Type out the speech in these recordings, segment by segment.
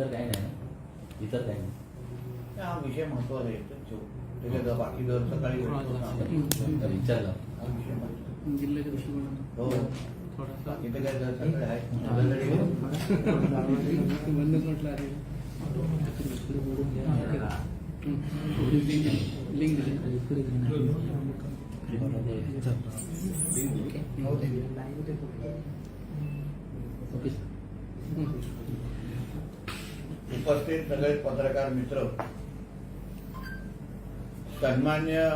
इतर काही नाही ना. इतर काही नाही. हा विषय महत्वाचा आहे. तो बाकी दर सकाळी विचारलं. हा विषय दृष्टिकोनातून. हो. थोडासा. इथे काय दर सकाळी आहे? बंदच म्हटलं आहे. Link okay. उपस्थित सगळे पत्रकार मित्र सन्मान्य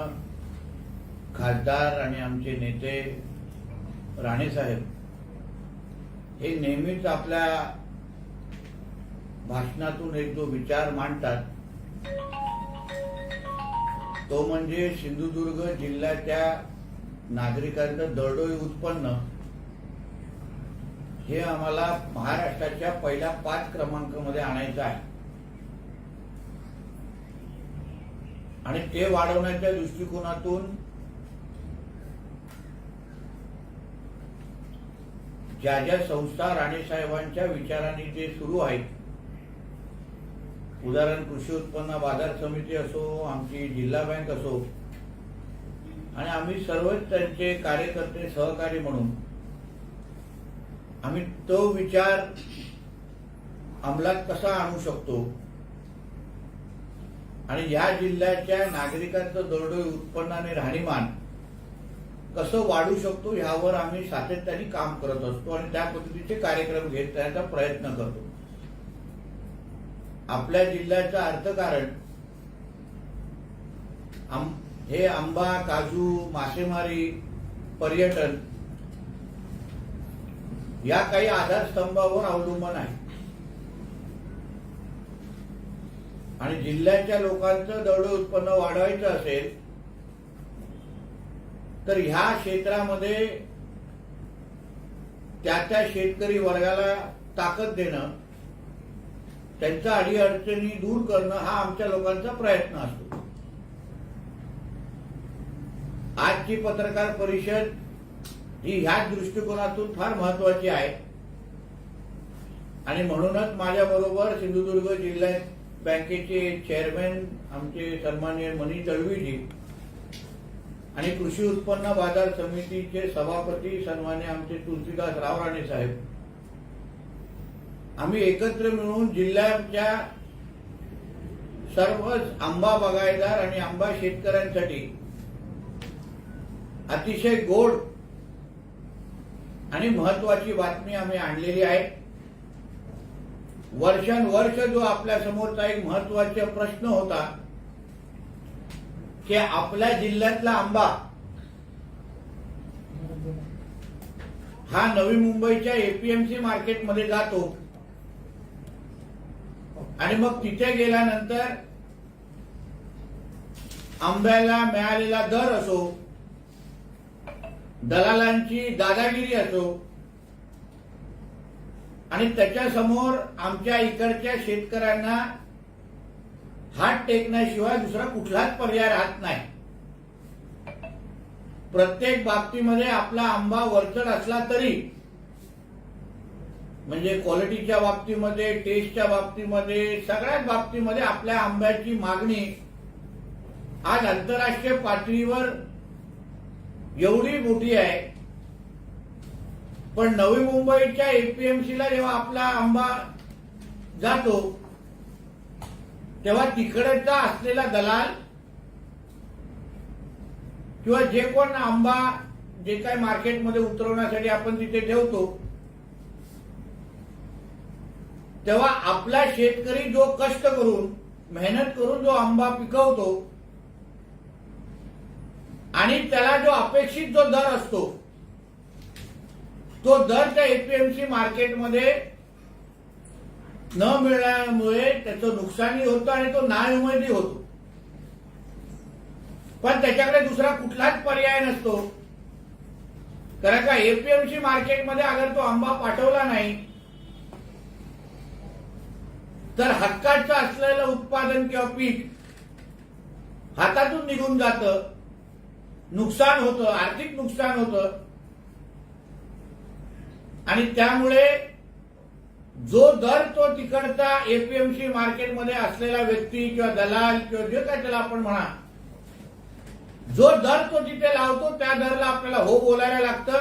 खासदार आणि आमचे नेते राणे साहेब हे नेहमीच आपल्या भाषणातून एक जो विचार मांडतात तो म्हणजे सिंधुदुर्ग जिल्ह्याच्या नागरिकांचं दरडोई उत्पन्न. हे आम्हाला महाराष्ट्राच्या पहिल्या पाच क्रमांकामध्ये आणायचं आहे. आणि ते वाढवण्याच्या दृष्टिकोनातून ज्या ज्या संस्था राणेसाहेबांच्या विचारांनी जे सुरू आहेत उदाहरण कृषी उत्पन्न बाजार समिती असो आमची जिल्हा बँक असो आणि आम्ही सर्वच त्यांचे कार्यकर्ते सहकारी म्हणून आम्ही तो विचार अंमलात कसा आणू शकतो? आणि या जिल्ह्याच्या नागरिकांचं दरडोई उत्पन्न आणि राहणीमान कसं वाढू शकतो यावर आम्ही सातत्याने काम करत असतो आणि त्या पद्धतीचे कार्यक्रम घेत त्याचा प्रयत्न करतो. आपल्या जिल्ह्याचं अर्थकारण हे आंबा काजू मासेमारी पर्यटन या काही आधारस्तंभावर अवलंबून आहे. आणि जिल्ह्याच्या लोकांचं दरडोई उत्पन्न वाढवायचं असेल तर ह्या क्षेत्रामध्ये त्या त्या शेतकरी वर्गाला ताकद देणं त्यांच्या अडीअडचणी दूर करणं हा आमच्या लोकांचा प्रयत्न असतो. आजची पत्रकार परिषद ही ह्याच दृष्टिकोनातून फार महत्वाची आहे. आणि म्हणूनच माझ्या बरोबर सिंधुदुर्ग जिल्ह्यात बँकेचे चेअरमॅन आमचे सन्माननीय मनीष दळवीजी आणि कृषी उत्पन्न बाजार समितीचे सभापती सन्मान्य आमचे तुलसीदास रावराणे साहेब. आम्ही एकत्र मिळून जिल्ह्याच्या सर्व आंबा बागायदार आणि आंबा शेतकऱ्यांसाठी अतिशय गोड आणि महत्वाची बातमी आम्ही आणलेली आहे. वर्षानुवर्ष जो आपल्या समोरचा एक महत्त्वाचा प्रश्न होता की आपल्या जिल्ह्यातला आंबा हा नवी मुंबईच्या एपीएमसी मार्केटमध्ये जातो. आणि मग तिथे गेल्यानंतर आंब्याला मिळालेला दर असो दलालांची दादागिरी असो आणि त्याच्यासमोर आमच्या इकडच्या शेतकऱ्यांना हात टेकण्याशिवाय दुसरा कुठलाच पर्याय राहत नाही. प्रत्येक बाबतीमध्ये आपला आंबा वरचढ असला तरी म्हणजे क्वालिटीच्या बाबतीमध्ये टेस्टच्या बाबतीमध्ये सगळ्याच बाबतीमध्ये आपल्या आंब्याची मागणी आज आंतरराष्ट्रीय पातळीवर एवढी मोठी आहे. पण नवी मुंबईच्या एपीएमसीला जेव्हा आपला आंबा जातो तेव्हा तिकडचा असलेला दलाल किंवा जे कोण आंबा जे काही मार्केटमध्ये उतरवण्यासाठी आपण तिथे ठेवतो तेव्हा आपला शेतकरी जो कष्ट करून मेहनत करून जो आंबा पिकवतो आणि त्याला जो अपेक्षित जो दर असतो तो दर त्या एपीएमसी मार्केटमध्ये न मिळण्यामुळे त्याचं नुकसानही होतं आणि तो नाउमेदही होतो. पण त्याच्याकडे दुसरा कुठलाच पर्याय नसतो. कारण का एपीएमसी मार्केटमध्ये अगर तो आंबा पाठवला नाही तर हक्काचं असलेलं उत्पादन किंवा पीक हातातून निघून जातं. नुकसान होतं आर्थिक नुकसान होतं. आणि त्यामुळे जो दर तो तिकडचा एपीएमसी मार्केटमध्ये असलेला व्यक्ती किंवा दलाल किंवा जे काय त्याला आपण म्हणा जो दर तो तिथे लावतो त्या दरला आपल्याला हो बोलायला लागतं.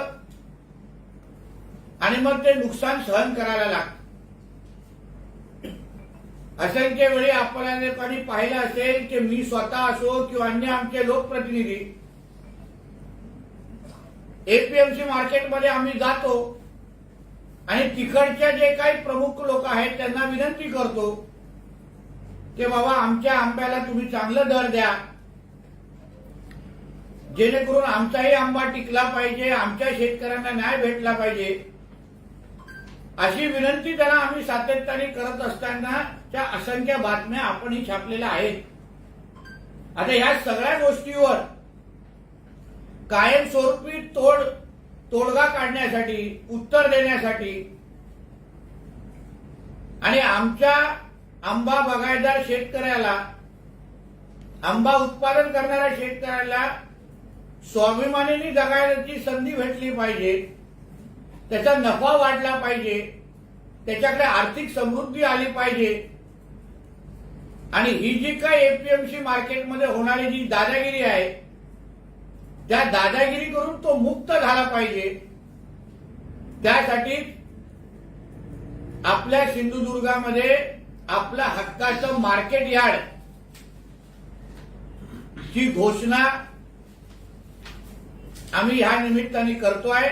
आणि मग ते नुकसान सहन करायला लागतं. असंख्य वेळी आपल्याला लोकांनी पाहिलं असेल की मी स्वतः असो किंवा अन्य आमचे लोकप्रतिनिधी एपीएमसी मार्केटमध्ये आम्ही जातो आणि तिकडच्या जे काही प्रमुख लोक आहेत त्यांना विनंती करतो की बाबा आमच्या आंब्याला तुम्ही चांगलं दर द्या. जेणेकरून आमचाही आंबा टिकला पाहिजे आमच्या शेतकऱ्यांना न्याय भेटला पाहिजे. अशी विनंती त्यांना आम्ही सातत्याने करत असताना त्या असंख्य बातम्या आपणही छापलेल्या आहेत. आता या सगळ्या गोष्टीवर कायमस्वरूपी तोड तोडगा काढण्यासाठी उत्तर देण्यासाठी. आणि आमच्या आंबा बागायतदार शेतकऱ्याला आंबा उत्पादन करणाऱ्या शेतकऱ्याला स्वाभिमानीने जगायची संधी भेटली पाहिजे. त्याचा नफा वाढला पाहिजे. त्याच्याकडे आर्थिक समृद्धी आली पाहिजे. आणि ही जी काय एपीएमसी मार्केटमध्ये होणारी जी दादागिरी आहे त्या दादागिरी करून तो मुक्त झाला पाहिजे त्यासाठी आपल्या सिंधुदुर्गामध्ये आपल्या हक्काचं मार्केट यार्ड ची घोषणा आम्ही ह्या निमित्ताने करतोय.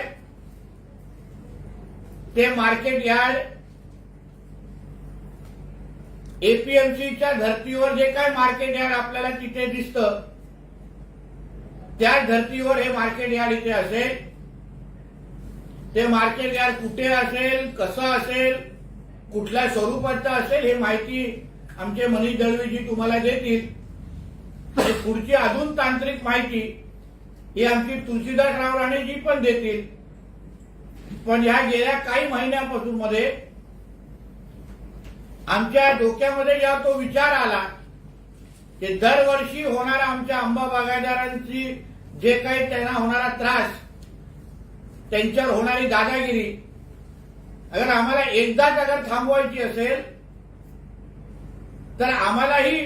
ते मार्केट यार्ड एपीएमसीच्या धर्तीवर जे काय मार्केट यार्ड आपल्याला तिथे दिसतं त्या धर्तीवर हे मार्केट यार्ड इथे असेल ते मार्केट यार्ड कुठे असेल कसं असेल कुठल्या स्वरूपाचं असेल हे माहिती आमचे मनीष दळवीजी तुम्हाला देतील. पुढची अजून तांत्रिक माहिती ही आमची तुळशीदासराव राणेजी पण देतील. पण या गेल्या काही महिन्यापासून मध्ये आमच्या डोक्यामध्ये जेव्हा तो विचार आला की दरवर्षी होणारा आमच्या आंबा बागायदारांची जे काही त्यांना होणारा त्रास त्यांच्यावर होणारी दादागिरी अगर आम्हाला एकदाच अगर थांबवायची असेल तर आम्हालाही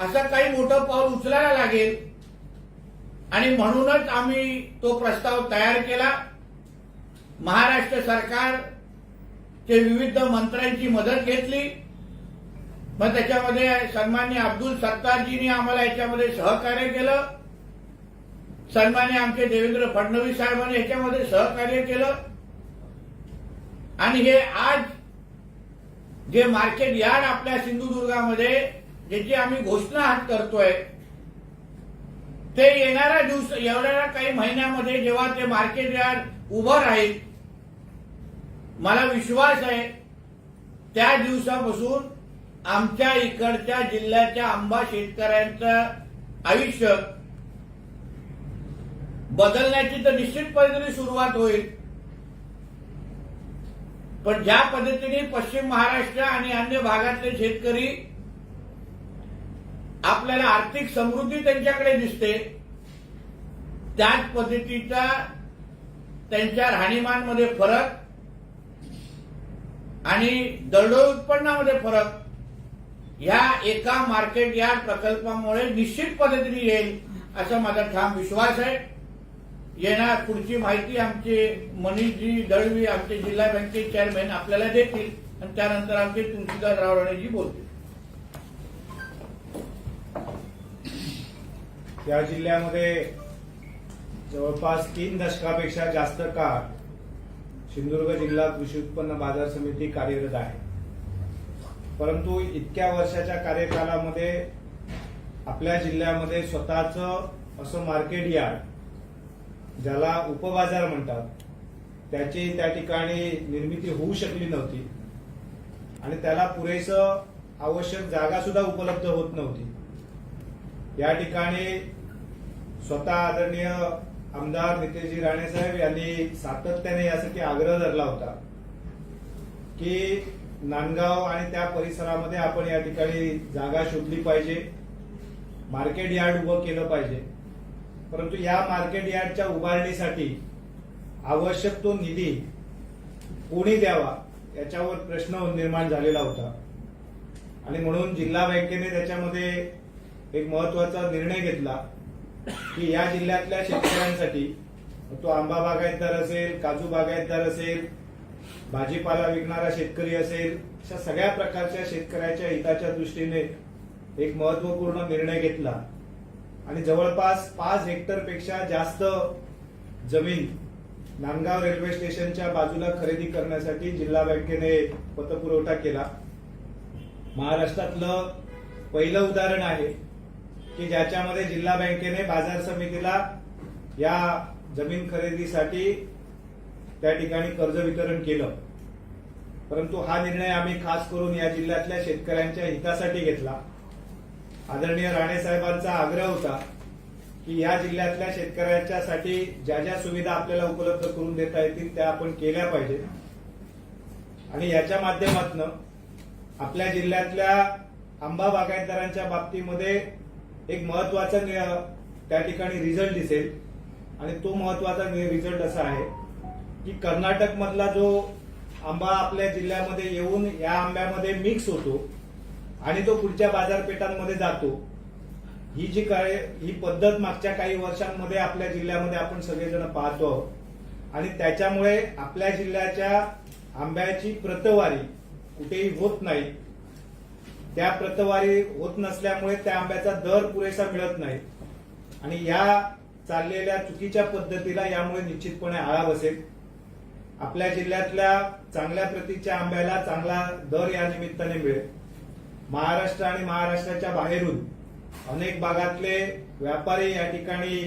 असं काही मोठं पाऊल उचलायला लागेल. आणि म्हणूनच आम्ही तो प्रस्ताव तयार केला. महाराष्ट्र सरकारचे विविध मंत्र्यांची मदत घेतली. मग त्याच्यामध्ये सन्मान्य अब्दुल सत्तारजींनी आम्हाला याच्यामध्ये सहकार्य केलं. सन्मान्य आमचे देवेंद्र फडणवीस साहेबांनी याच्यामध्ये सहकार्य केलं. आणि हे आज जे मार्केट यार्ड आपल्या सिंधुदुर्गामध्ये ज्याची आम्ही घोषणा हात करतोय ते येणाऱ्या दिवस येणाऱ्या काही महिन्यामध्ये जेव्हा ते मार्केट यार्ड उभं राहील मला विश्वास आहे त्या दिवसापासून आमच्या इकडच्या जिल्ह्याच्या आंबा शेतकऱ्यांचं आयुष्य बदलण्याची तर निश्चित पद्धतीने सुरुवात होईल. पण ज्या पद्धतीने पश्चिम महाराष्ट्र आणि अन्य भागातले शेतकरी आपल्याला आर्थिक समृद्धी त्यांच्याकडे दिसते त्याच पद्धतीचा त्यांच्या राहणीमानमध्ये फरक आणि दरडोई उत्पन्नामध्ये फरक ह्या एका मार्केट या प्रकल्पामुळे निश्चित पद्धतीने येईल असा माझा ठाम विश्वास आहे. येणार पुढची माहिती आमचे मनीषजी दळवी आमचे जिल्हा बँकेचे चेअरमॅन आपल्याला देतील आणि त्यानंतर आमचे तुळशीदास रावराणेजी बोलतील. या जिल्ह्यामध्ये जवळपास तीन दशकापेक्षा जास्त काळ सिंधुदुर्ग जिल्हा कृषी उत्पन्न बाजार समिती कार्यरत आहे. परंतु इतक्या वर्षाच्या कार्यकालामध्ये आपल्या जिल्ह्यामध्ये स्वतःच असं मार्केट यार्ड ज्याला उपबाजार म्हणतात त्याची त्या ठिकाणी निर्मिती होऊ शकली नव्हती. आणि त्याला पुरेसं आवश्यक जागा सुद्धा उपलब्ध होत नव्हती. या ठिकाणी स्वतः आदरणीय आमदार नितेशजी राणे साहेब यांनी सातत्याने यासाठी आग्रह धरला होता की नांदगाव आणि त्या परिसरामध्ये आपण या ठिकाणी जागा शोधली पाहिजे मार्केट यार्ड उभं केलं पाहिजे. परंतु या मार्केट यार्डच्या उभारणीसाठी आवश्यक तो निधी कोणी द्यावा याच्यावर प्रश्न निर्माण झालेला होता. आणि म्हणून जिल्हा बँकेने त्याच्यामध्ये एक महत्त्वाचा निर्णय घेतला की या जिल्ह्यातल्या शेतकऱ्यांसाठी तो आंबा बागायतदार असेल काजू बागायतदार असेल भाजीपाला विकणारा शेतकरी असेल अशा सगळ्या प्रकारच्या शेतकऱ्याच्या हिताच्या दृष्टीने एक महत्त्वपूर्ण निर्णय घेतला. आणि जवळपास पाच हेक्टरपेक्षा जास्त जमीन नांदगाव रेल्वे स्टेशनच्या बाजूला खरेदी करण्यासाठी जिल्हा बँकेने पतपुरवठा केला. महाराष्ट्रातलं पहिलं उदाहरण आहे की ज्याच्यामध्ये जिल्हा बँकेने बाजार समितीला या जमीन खरेदीसाठी त्या ठिकाणी कर्ज वितरण केलं. परंतु हा निर्णय आम्ही खास करून या जिल्ह्यातल्या शेतकऱ्यांच्या हितासाठी घेतला. आदरणीय राणे साहेबांचा आग्रह होता की या जिल्ह्यातल्या शेतकऱ्यांच्यासाठी ज्या ज्या सुविधा आपल्याला उपलब्ध करून देता येतील त्या आपण केल्या पाहिजेत आणि याच्या माध्यमातून आपल्या जिल्ह्यातल्या आंबा बागायतदारांच्या बाबतीमध्ये एक महत्त्वाचा त्या ठिकाणी रिझल्ट दिसेल. आणि तो महत्त्वाचा रिझल्ट असा आहे की कर्नाटकमधला जो आंबा आपल्या जिल्ह्यामध्ये येऊन या आंब्यामध्ये मिक्स होतो आणि तो पुढच्या बाजारपेठांमध्ये जातो. ही जी काय ही पद्धत मागच्या काही वर्षांमध्ये आपल्या जिल्ह्यामध्ये आपण सगळेजण पाहतो आहोत. आणि त्याच्यामुळे आपल्या जिल्ह्याच्या आंब्याची प्रतवारी कुठेही होत नाही. त्या प्रतवारी होत नसल्यामुळे त्या आंब्याचा दर पुरेसा मिळत नाही. आणि या चाललेल्या चुकीच्या पद्धतीला यामुळे निश्चितपणे आळा बसेल. आपल्या जिल्ह्यातल्या चांगल्या प्रतीच्या आंब्याला चांगला दर या निमित्ताने मिळेल. महाराष्ट्र आणि महाराष्ट्राच्या बाहेरून अनेक भागातले व्यापारी या ठिकाणी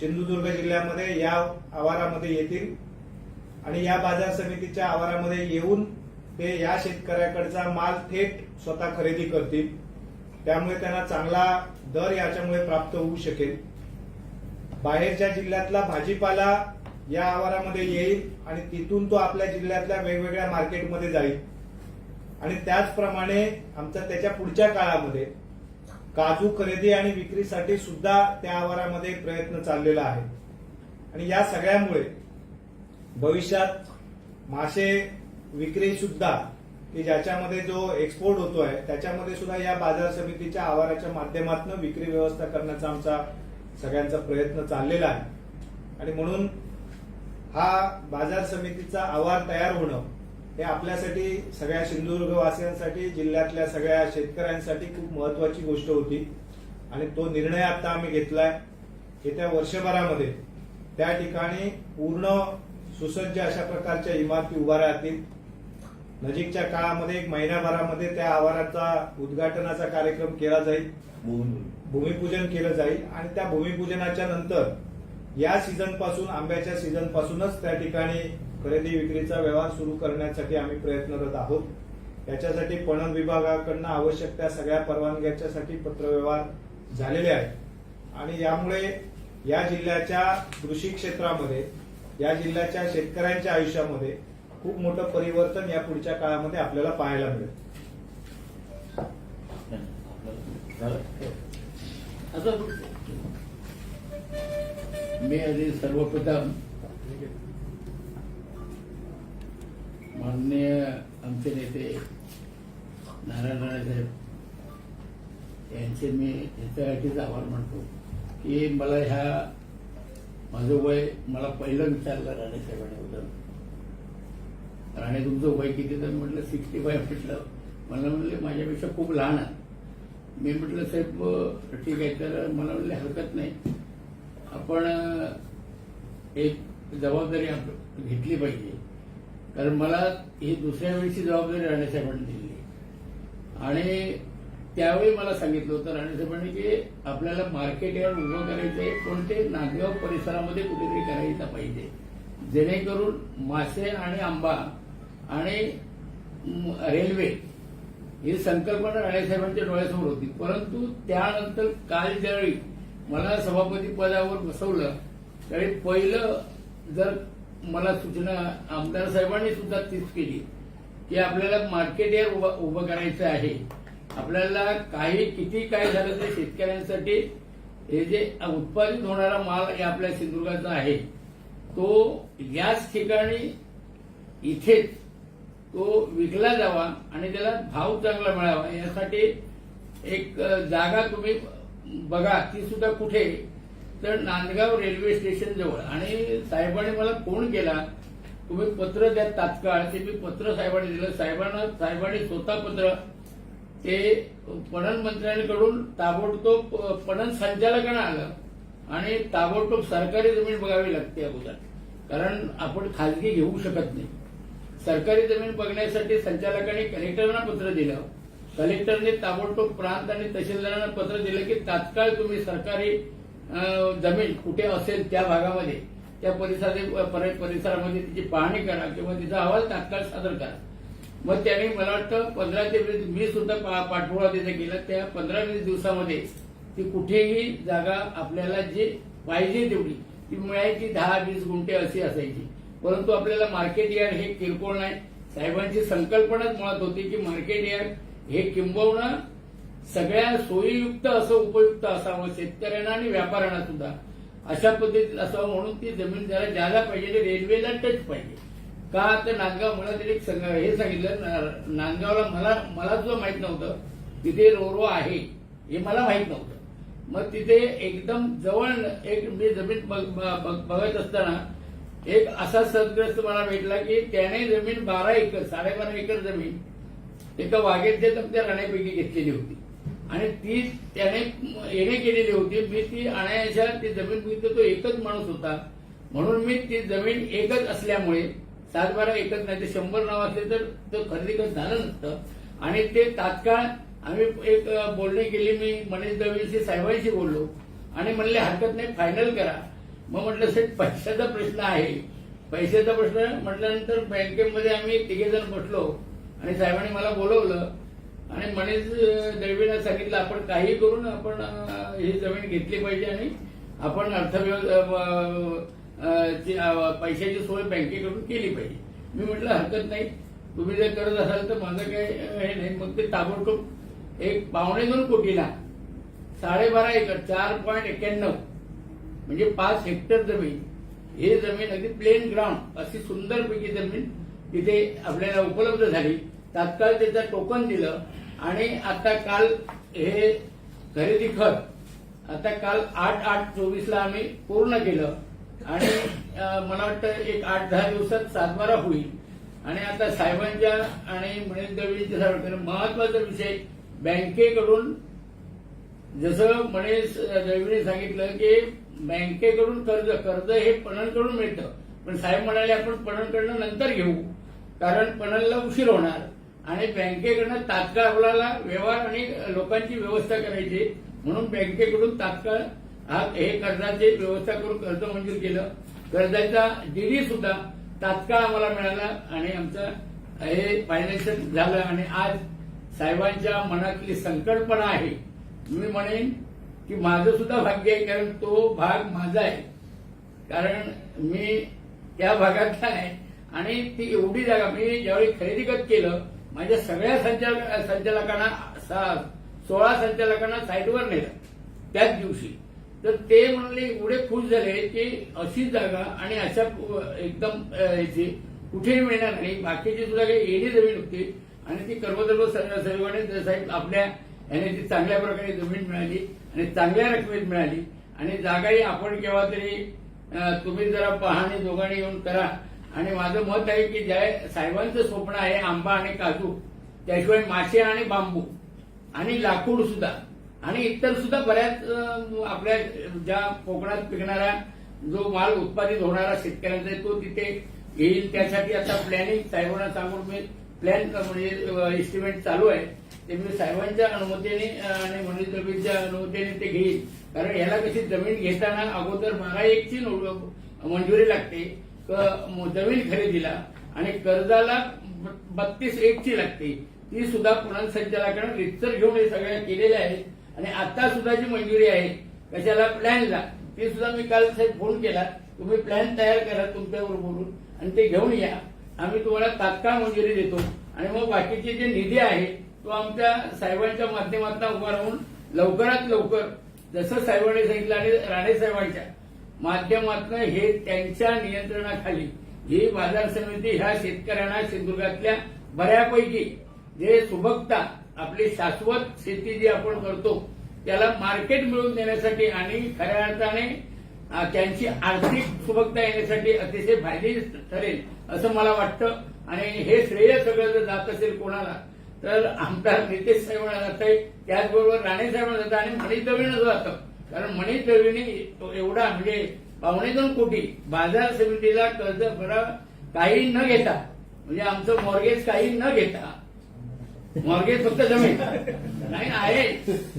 सिंधुदुर्ग जिल्ह्यामध्ये या आवारामध्ये येतील. आणि या बाजार समितीच्या आवारामध्ये येऊन ते या शेतकऱ्याकडचा माल थेट स्वतः खरेदी करतील. त्यामुळे त्यांना चांगला दर याच्यामुळे प्राप्त होऊ शकेल. बाहेरच्या जिल्ह्यातला भाजीपाला या आवारामध्ये येईल आणि तिथून तो आपल्या जिल्ह्यातल्या वेगवेगळ्या मार्केटमध्ये जाईल. आणि त्याचप्रमाणे आमचा त्याच्या पुढच्या काळामध्ये काजू खरेदी आणि विक्रीसाठी सुद्धा त्या आवारामध्ये प्रयत्न चाललेला आहे. आणि या सगळ्यामुळे भविष्यात मासे विक्री सुद्धा की ज्याच्यामध्ये जो एक्सपोर्ट होतो आहे त्याच्यामध्ये सुद्धा या बाजार समितीच्या आवाराच्या माध्यमातून विक्री व्यवस्था करण्याचा आमचा सगळ्यांचा प्रयत्न चाललेला आहे. आणि म्हणून हा बाजार समितीचा आवार तयार होणं हे आपल्यासाठी सगळ्या सिंधुदुर्ग वासियांसाठी जिल्ह्यातल्या सगळ्या शेतकऱ्यांसाठी खूप महत्वाची गोष्ट होती. आणि तो निर्णय आता आम्ही घेतलाय. येत्या वर्षभरामध्ये त्या ठिकाणी पूर्ण सुसज्ज अशा प्रकारच्या इमारती उभा राहतील. नजीकच्या काळामध्ये एक महिन्याभरामध्ये त्या आवाराचा उद्घाटनाचा कार्यक्रम केला जाईल. भूमिपूजन केलं जाईल. आणि त्या भूमिपूजनाच्या नंतर या सीझनपासून आंब्याच्या सीझन पासूनच त्या ठिकाणी खरेदी विक्रीचा व्यवहार सुरू करण्यासाठी आम्ही प्रयत्नरत आहोत. याच्यासाठी पणन विभागाकडनं आवश्यक त्या सगळ्या परवानग्याच्यासाठी पत्रव्यवहार झालेले आहेत. आणि यामुळे या जिल्ह्याच्या कृषी क्षेत्रामध्ये या जिल्ह्याच्या शेतकऱ्यांच्या आयुष्यामध्ये खूप मोठं परिवर्तन या पुढच्या काळामध्ये आपल्याला पाहायला मिळेल. मी आधी सर्वप्रथम माननीय आमचे नेते नारायण राणे साहेब यांचे मी याच्यासाठीच आभार मानतो की मला ह्या माझं वय मला पहिलं विचारलं राणे साहेबांनी होतं राणे तुमचं वय किती? तर म्हटलं सिक्स्टी फाय म्हटलं. मला म्हणले माझ्यापेक्षा खूप लहान आहे. मी म्हटलं साहेब ठीक आहे तर मला म्हणले हरकत नाही. आपण एक जबाबदारी घेतली पाहिजे. कारण मला ही दुसऱ्या वेळची जबाबदारी राणेसाहेबांनी दिली. आणि त्यावेळी मला सांगितलं होतं राणेसाहेबांनी की आपल्याला मार्केट यार्ड उभं करायचंय पण ते नागगाव परिसरामध्ये कुठेतरी करायचं पाहिजे. जेणेकरून मासे आणि आंबा आणि रेल्वे ही संकल्पना राणेसाहेबांच्या डोळ्यासमोर होती. परंतु त्यानंतर काल ज्यावेळी मला सभापती पदावर बसवलं त्यावेळी पहिलं जर मला सूचना आमदार साहेबांनी सुद्धा तीच केली की आपल्याला मार्केट एअर उभं उभं करायचं आहे. आपल्याला काही किती काय झालं ते शेतकऱ्यांसाठी हे जे उत्पादित होणारा माल हे आपल्या सिंधुदुर्गाचा आहे. तो याच ठिकाणी इथेच तो विकला जावा आणि त्याला भाव चांगला मिळावा यासाठी एक जागा तुम्ही बघा ती सुद्धा कुठे? तर नांदगाव रेल्वे स्टेशन जवळ. आणि साहेबांनी मला फोन केला तुम्ही पत्र द्या तात्काळ. ते मी पत्र साहेबांनी दिलं. साहेबांना साहेबांनी स्वतः पत्र ते पणन मंत्र्यांकडून ताबडतोब पणन संचालकांना आलं. आणि ताबडतोब सरकारी जमीन बघावी लागते अगोदर. कारण आपण खाजगी घेऊ शकत नाही. सरकारी जमीन बघण्यासाठी संचालकांनी कलेक्टरांना पत्र दिलं. कलेक्टरने ताबडतोब प्रांत आणि तहसीलदारांना पत्र दिलं की तात्काळ तुम्ही सरकारी जमीन कुठे असेल त्या भागामध्ये त्या परिसरात परिसरामध्ये तिची पाहणी करा किंवा तिचा अहवाल तात्काळ सादर करा. मग त्यांनी मला वाटतं पंधरा ते वीस मी सुद्धा पा- पाठपुरावा तिथे केला. त्या पंधरा वीस दिवसामध्ये ती कुठेही जागा आपल्याला जे पाहिजे तेवढी ती मिळायची दहा वीस गुंठे अशी असायची. परंतु आपल्याला मार्केट यार्ड हे किरकोळ नाही. साहेबांची संकल्पनाच मुळात होती की मार्केट यार्ड हे किंबहुना सगळ्या सोयीयुक्त असं उपयुक्त असावं शेतकऱ्यांना आणि व्यापाऱ्यांना सुद्धा अशा पद्धतीत असावं म्हणून ती जमीन जरा जायला पाहिजे ते रेल्वेला टच पाहिजे. का तर नांदगाव मला एक संग- हे सांगितलं नांदगावला मला मला सुद्धा माहीत नव्हतं. तिथे रोरो आहे हे मला माहीत नव्हतं. मग तिथे एकदम जवळ एक मी जमीन बघ- बघ- बघत असताना एक असा सदग्रस्त मला भेटला की त्याने जमीन बारा एकर साडेबारा एकर जमीन एका वाघेच्या त्या राण्यापैकी घेतलेली होती. आणि ती त्याने येणे केलेली होती. मी ती आणायच्या ती जमीन बघितली तो एकच माणूस होता. म्हणून मी ती जमीन एकच असल्यामुळे सात बारा एकच नाही ते शंभर नाव असले तर तो खरेदी करत झालं नसतं. आणि ते तात्काळ आम्ही एक बोलणी केली. मी मनीष दवेशी साहेबांशी बोललो. आणि म्हणले हरकत नाही फायनल करा. मग म्हटलं सेठ पैशाचा प्रश्न आहे. पैशाचा प्रश्न म्हटल्यानंतर बँकेमध्ये आम्ही तिघे जण बसलो. आणि साहेबांनी मला बोलवलं. आणि मनीष दळवीला सांगितलं आपण काही करून आपण ही जमीन घेतली पाहिजे आणि आपण अर्थव्यवस्था पैशाची सोय बँकेकडून केली पाहिजे. मी म्हटलं हरकत नाही. तुम्ही जर करत असाल तर माझं काही हे नाही. मग ते ताबडतोब एक पावणे दोन कोटीला साडेबारा एकर चार पॉईंट एक्क्याण्णव म्हणजे पाच हेक्टर जमीन ही जमीन अगदी प्लेन ग्राउंड अशी सुंदरपैकी जमीन तिथे आपल्याला उपलब्ध झाली. तात्काळ त्याचं टोकन दिलं आणि आता काल हे खरेदी खत आता काल आठ आठ चोवीसला आम्ही पूर्ण केलं. आणि मला वाटतं एक आठ दहा दिवसात सातबारा होईल. आणि आता साहेबांच्या आणि मनीष दळवींच्या महत्त्वाचा विषय बँकेकडून जसं मनीष दळवीने सांगितलं की बँकेकडून कर्ज कर्ज हे पणनकडून मिळतं. पण साहेब म्हणाले आपण पणनकडनं नंतर घेऊ. कारण पणनला उशीर होणार. आणि बँकेकडनं तात्काळ आपल्याला व्यवहार आणि लोकांची व्यवस्था करायची. म्हणून बँकेकडून तात्काळ हा हे कर्जाची व्यवस्था करून कर्ज मंजूर केलं. कर्जाचा डीडी सुद्धा तात्काळ आम्हाला मिळाला आणि आमचं हे फायनान्शियल झालं. आणि आज साहेबांच्या मनातली संकल्पना आहे. मी म्हणेन की माझं सुद्धा भाग्य आहे कारण तो भाग माझा आहे. कारण मी त्या भागातला आहे आणि ती एवढी जागा मी ज्यावेळी खरेदी केलं म्हणजे सगळ्या संचालक संचालकांना सोळा संचालकांना साईटवर नेलं. त्याच दिवशी. तर ते म्हणले एवढे खुश झाले की अशी जागा आणि अशा एकदम याची कुठेही मिळणार नाही. बाकीची सुद्धा काही येणी जमीन होती आणि ती कर्मदर्व सर्वाने साहेब आपल्या याने ती चांगल्या प्रकारे जमीन मिळाली आणि चांगल्या रकमेत मिळाली. आणि जागाही आपण केव्हा तरी तुम्ही जरा पाहणी दोघांनी येऊन करा. आणि माझं मत आहे की ज्या साहेबांचं स्वप्न आहे आंबा आणि काजू त्याशिवाय मासे आणि बांबू आणि लाकूड सुद्धा आणि इतर सुद्धा बऱ्याच आपल्या ज्या कोकणात पिकणारा जो माल उत्पादित होणारा शेतकऱ्यांचा आहे तो तिथे येईल. त्यासाठी आता प्लॅनिंग साहेबांना सांगून मी प्लॅन म्हणजे एस्टिमेट चालू आहे. ते मी साहेबांच्या अनुमतीने आणि मनीष दळवींच्या अनुमतीने ते घेईल. कारण याला कशी जमीन घेताना अगोदर महागाईची एकची नोट- मंजुरी लागते. जमीन खरेदीला आणि कर्जाला बत्तीस एकची लागते. ती सुद्धा पुन्हा संचालकांना रितसर घेऊन हे सगळ्या केलेल्या आहेत. आणि आता सुद्धा जी मंजुरी आहे कशाला प्लॅनला ती सुद्धा मी काल साहेब फोन केला. तुम्ही प्लॅन तयार करा तुमच्यावर बोलून आणि ते घेऊन या. आम्ही तुम्हाला तात्काळ मंजुरी देतो. आणि मग बाकीचे जे निधी आहे तो आमच्या साहेबांच्या माध्यमातून उभा राहून लवकरात लवकर जसं साहेबांनी सांगितलं आणि राणे साहेबांच्या माध्यमातून हे त्यांच्या नियंत्रणाखाली ही बाजार समिती ह्या शेतकऱ्यांना सिंधुदुर्गातल्या बऱ्यापैकी जे सुबकता आपली शाश्वत शेती जी आपण करतो त्याला मार्केट मिळवून देण्यासाठी आणि खऱ्या अर्थाने त्यांची आर्थिक सुबकता येण्यासाठी अतिशय फायदेशीर ठरेल असं मला वाटतं. आणि हे श्रेय सगळं जर जात असेल कोणाला तर आमदार नितेश साहेबांना जात आहे त्याचबरोबर राणे साहेबांना जातं आणि मनीष दळवीनं जातं कारण तो एवढा म्हणजे पावणे दोन कोटी बाजार समितीला कर्ज भरा काही न घेता म्हणजे आमचं मॉर्गेज काही न घेता मॉर्गेज फक्त जमीन. नाही आहे.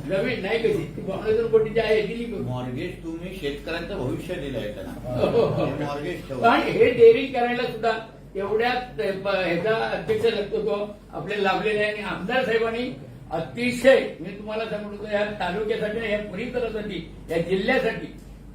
जमीन नाही कशी ती पावणे दोन कोटीची आहे दिली. मॉर्गेज तुम्ही शेतकऱ्यांचं भविष्य दिलंय हो, त्यांना हे. मॉर्गेज ठेवा. पण हे डेअरिंग करायला सुद्धा एवढ्यात ह्याचा अध्यक्ष लागतो आपले लाभलेले आहे. आणि आमदार साहेबांनी अतिशय मी तुम्हाला सांगतो या तालुक्यासाठी या परिसरासाठी या जिल्ह्यासाठी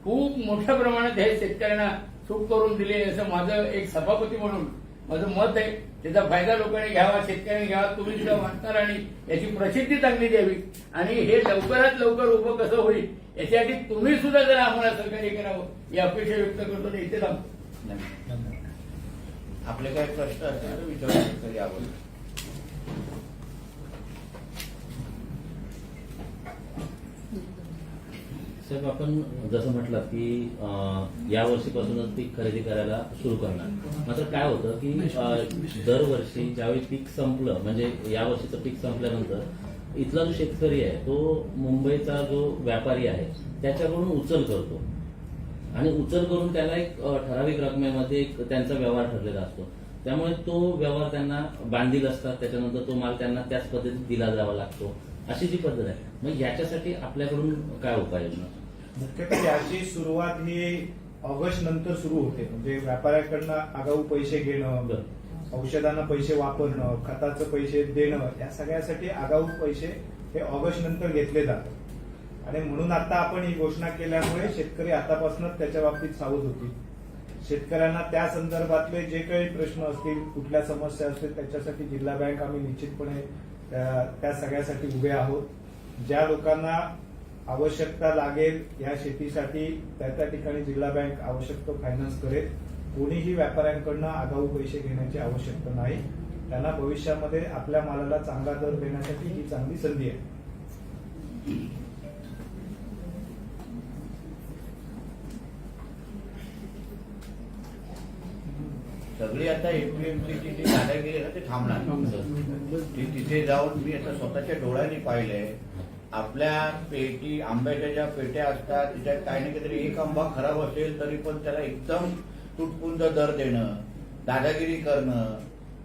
खूप मोठ्या प्रमाणात हे शेतकऱ्यांना सुख करून दिले. असं माझं एक सभापती म्हणून माझं मत आहे त्याचा फायदा लोकांनी घ्यावा शेतकऱ्यांनी घ्यावा तुम्ही सुद्धा वाटणार आणि याची प्रसिद्धी चांगली द्यावी. आणि हे लवकरात लवकर उभं कसं होईल याच्यासाठी तुम्ही सुद्धा जर आम्हाला सहकार्य करावं ही अपेक्षा व्यक्त करतो. आणि इथे थांबतो. आपले काही प्रश्न असतील तर विचारू शकता यावर. साहेब आपण जसं म्हटलं की या वर्षीपासूनच पीक खरेदी करायला सुरू करणार. मात्र काय होतं की दरवर्षी ज्यावेळी पीक संपलं म्हणजे या वर्षीचं पीक संपल्यानंतर इथला जो शेतकरी आहे तो मुंबईचा जो व्यापारी आहे त्याच्याकडून उचल करतो. आणि उचल करून त्याला एक ठराविक रकमेमध्ये एक त्यांचा व्यवहार ठरलेला असतो. त्यामुळे तो व्यवहार त्यांना बांधील असतात त्याच्यानंतर तो माल त्यांना त्याच पद्धतीत दिला जावा लागतो. अशी जी पद्धत आहे मग याच्यासाठी आपल्याकडून काय उपाययोजना? मुख्यतः याची सुरुवात ही ऑगस्ट नंतर सुरू होते. म्हणजे व्यापाऱ्याकडनं आगाऊ पैसे घेणं औषधांना पैसे वापरणं खताचं पैसे देणं या सगळ्यासाठी आगाऊ पैसे हे ऑगस्ट नंतर घेतले जातात. आणि म्हणून आता आपण ही घोषणा केल्यामुळे शेतकरी आतापासूनच त्याच्या बाबतीत सावध होतील. शेतकऱ्यांना त्या संदर्भातले जे काही प्रश्न असतील कुठल्या समस्या असतील त्याच्यासाठी जिल्हा बँक आम्ही निश्चितपणे त्या त्या सगळ्यासाठी उभे आहोत. ज्या लोकांना आवश्यकता लागेल या शेतीसाठी त्या त्या ठिकाणी जिल्हा बँक आवश्यक तो फायनान्स करेल. कोणीही व्यापाऱ्यांकडनं आगाऊ पैसे घेण्याची आवश्यकता नाही. त्यांना भविष्यामध्ये आपल्या मालाला चांगला दर देण्यासाठी ही चांगली संधी आहे. सगळी आता एपीएमसीची जी दादागिरी आहे ना ते थांबणार. ती तिथे जाऊन मी आता स्वतःच्या डोळ्यांनी पाहिलंय. आपल्या पेटी आंब्याच्या ज्या पेट्या असतात त्याच्यात काही ना काहीतरी एक आंबा खराब असेल तरी पण त्याला एकदम तुटपुंज दर देणं दादागिरी करणं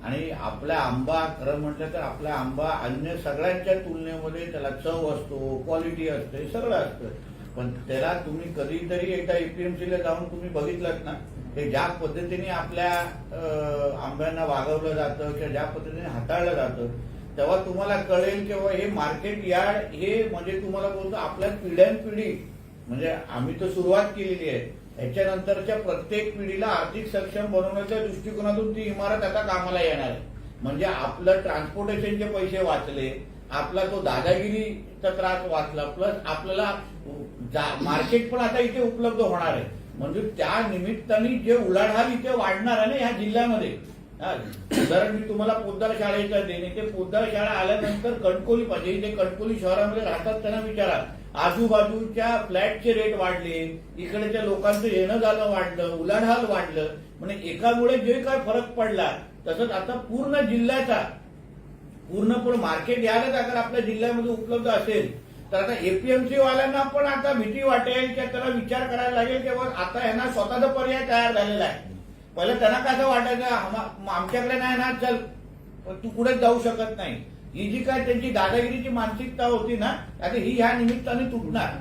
आणि आपला आंबा खरं म्हटलं तर आपला आंबा अन्य सगळ्यांच्या तुलनेमध्ये त्याला चव असतो क्वालिटी असते सगळं असतं. पण त्याला तुम्ही कधीतरी एकदा एपीएमसीला जाऊन तुम्ही बघितलं ना हे ज्या पद्धतीने आपल्या आंब्यांना वागवलं जातं किंवा ज्या पद्धतीने हाताळलं जातं तेव्हा तुम्हाला कळेल किंवा हे मार्केट यार्ड हे म्हणजे तुम्हाला बोलतो आपल्या पिढ्यानपिढी म्हणजे आम्ही तर सुरुवात केलेली आहे. याच्यानंतरच्या प्रत्येक पिढीला आर्थिक सक्षम बनवण्याच्या दृष्टिकोनातून ती इमारत आता कामाला येणार आहे. म्हणजे आपलं ट्रान्सपोर्टेशनचे पैसे वाचले आपला तो दादागिरीचा त्रास वाचला प्लस आपल्याला जा- मार्केट पण आता इथे उपलब्ध होणार आहे. म्हणजे त्या निमित्ताने जे उलाढाल इथे वाढणार आहे ना ह्या जिल्ह्यामध्ये उदाहरण मी तुम्हाला पोद्दार शाळेचा देणे ते पोद्दार शाळा आल्यानंतर कणकोली पाहिजे. इथे कणकोली शहरामध्ये राहतात त्यांना विचारा. आजूबाजूच्या फ्लॅटचे रेट वाढले. इकडच्या लोकांचं येणं जाणं वाढलं. उलाढाल वाढलं. म्हणजे एकामुळे जे काय फरक पडला तसंच आता पूर्ण जिल्ह्याचा पूर्णपणे मार्केट यायला अगर आपल्या जिल्ह्यामध्ये उपलब्ध असेल तर आता एपीएमसी वाल्यांना पण आता भीती वाटेल की त्याला विचार करायला लागेल. किंवा आता यांना स्वतःचा पर्याय तयार झालेला आहे. पहिलं त्यांना कसं वाटायचं आमच्याकडे नाही ना चल. पण तू कुठेच जाऊ शकत नाही. ही जी काय त्यांची दादागिरीची मानसिकता होती ना आता ही ह्या निमित्ताने तुटणार.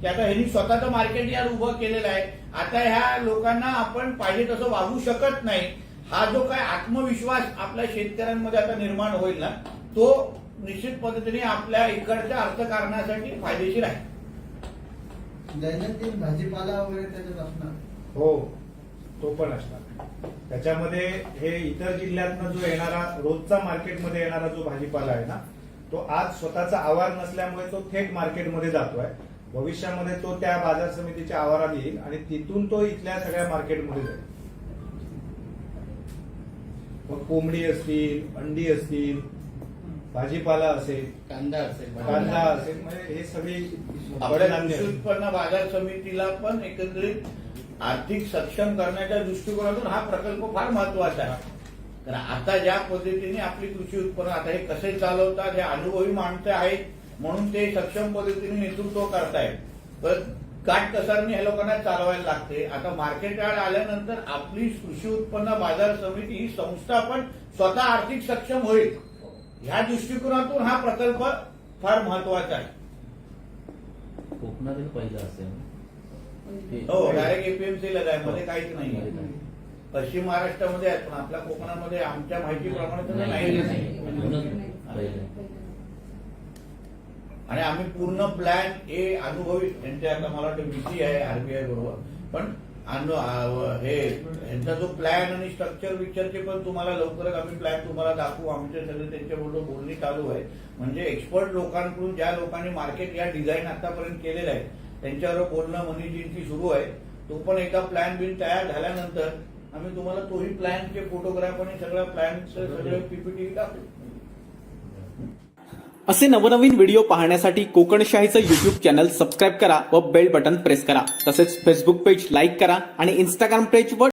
की आता ह्यांनी स्वतःचं मार्केट यार उभं केलेलं आहे. आता ह्या लोकांना आपण पाहिजे तसं वागू शकत नाही. हा जो काय आत्मविश्वास आपल्या शेतकऱ्यांमध्ये आता निर्माण होईल ना तो निश्चित पद्धतीने आपल्या इकडच्या अर्थकारणासाठी फायदेशीर आहे. दैनंदिन भाजीपाला वगैरे त्याच्यात असणार. हो तो पण असणार. त्याच्यामध्ये हे इतर जिल्ह्यातनं जो येणारा रोजचा मार्केटमध्ये येणारा जो भाजीपाला आहे ना तो आज स्वतःचा आवार नसल्यामुळे तो थेट मार्केटमध्ये जातोय. भविष्यामध्ये तो त्या बाजार समितीच्या आवारात येईल आणि तिथून तो इथल्या सगळ्या मार्केटमध्ये जाईल. मग कोंबडी असतील अंडी असतील भाजीपाला असेल कांदा असेल कांदा असेल. म्हणजे हे सगळी. उत्पन्न बाजार समितीला पण एकत्रित आर्थिक सक्षम करण्याच्या दृष्टिकोनातून हा प्रकल्प फार महत्त्वाचा आहे. कारण आता ज्या पद्धतीने आपली कृषी उत्पन्न आता हे कसे चालवतात हे अनुभवी माणसं आहेत म्हणून ते सक्षम पद्धतीने नेतृत्व करतायत. पण काटकसरने ह्या लोकांना चालवायला लागते. आता मार्केट यार्ड आल्यानंतर आपली कृषी उत्पन्न बाजार समिती ही संस्था पण स्वतः आर्थिक सक्षम होईल. ह्या दृष्टिकोनातून हा प्रकल्प फार महत्त्वाचा आहे. कोकणातील पहिला असेल. हे- हो डायरेक्ट एपीएमसी ला मध्ये काहीच नाही पश्चिम महाराष्ट्रामध्ये आहेत पण आपल्या कोकणामध्ये आमच्या माहितीप्रमाणे तर नाही. आणि आम्ही पूर्ण प्लॅन ए अनुभवी यांचे आता मला वाटतं व्हीसी आहे आरबीआय बरोबर. पण हे यांचा जो प्लॅन आणि स्ट्रक्चर विचारचे पण तुम्हाला लवकरच आम्ही प्लॅन तुम्हाला दाखवू. आमचे सगळे त्यांच्याबरोबर बोलणी चालू आहे. म्हणजे एक्सपर्ट लोकांकडून ज्या लोकांनी मार्केट या डिझाईन आतापर्यंत केलेलं आहे त्यांच्याबरोबर बोलणं मनीजींची सुरू आहे. तो पण एकदा प्लॅन बिल तयार झाल्यानंतर आम्ही तुम्हाला तोही प्लॅनचे फोटोग्राफ आणि सगळ्या प्लॅनचे सगळे पीपीटी दाखवू असे नवनवीन व्हिडिओ पाहण्यासाठी कोकणशाहीचं युट्यूब चॅनल सबस्क्राईब करा व बेल बटन प्रेस करा. तसेच फेसबुक पेज लाईक करा आणि इंस्टाग्राम पेज व